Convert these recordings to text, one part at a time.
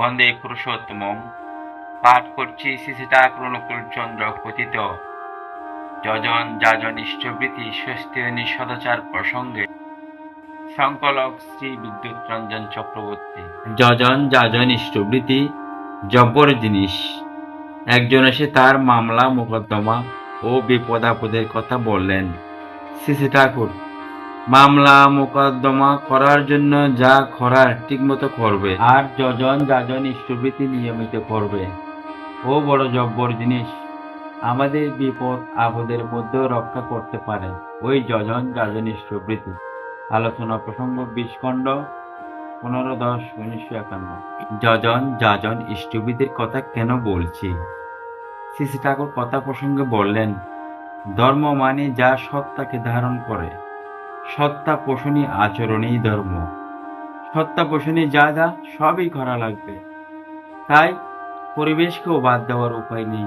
বন্দে পুরুষোত্তম পাঠ করছি ঠাকুর অনুকূল চন্দ্র কথিত যজন যাজন ইষ্টবৃত্তি সদাচার প্রসঙ্গে সংকলক শ্রী বিদ্যুৎ রঞ্জন চক্রবর্তী। যজন যাজন ইষ্টবৃত্তি জব্বর জিনিস একজন এসে তার মামলা, মোকদ্দমা ও বিপদাপদের কথা বললেন। শ্রী ঠাকুর মামলা মোকদ্দমা করার জন্য যা করার ঠিকমতো করবে। আর যজন যাজন ইষ্টবৃত্তি নিয়মিত করবে। ও বড় জব্বর জিনিস। আমাদের বিপদ আপদের মধ্যেও রক্ষা করতে পারে ওই যজন যাজন ইষ্টবৃত্তি আলোচনা প্রসঙ্গ বিশ খণ্ড পনেরো দশ উনিশশো একান্ন। যজন যাজন ইষ্টবৃত্তির কথা কেন বলছি? শ্রী ঠাকুর কথা প্রসঙ্গে বললেন, ধর্ম মানে যা সত্তাকে ধারণ করে। সত্তা পোষণী আচরণেই ধর্ম। সত্তা পোষণী যা যা, সবই করা লাগবে। তাই পরিবেশকেও বাদ দেওয়ার উপায় নেই।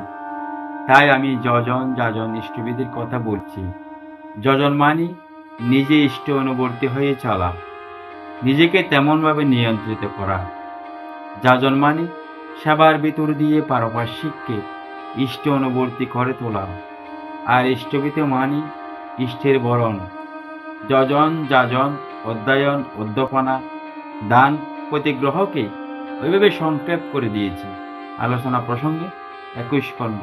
তাই আমি যজন যাজন ইষ্টবিধির কথা বলছি। যজন মানে নিজে ইষ্ট অনুবর্তী হয়ে চলা। নিজেকে তেমনভাবে নিয়ন্ত্রিত করা। যাজন মানে সেবার ভিতর দিয়ে পারপার্শ্বিককে ইষ্ট অনুবর্তী করে তোলা। আর ইষ্টবিত মানে ইষ্টের বরণ। যজন যাজন অধ্যায়ন অধ্যাপনা দান প্রতিগ্রহকে ওইভাবে সংক্ষেপ করে দিয়েছে। আলোচনা প্রসঙ্গে একুশ খণ্ড।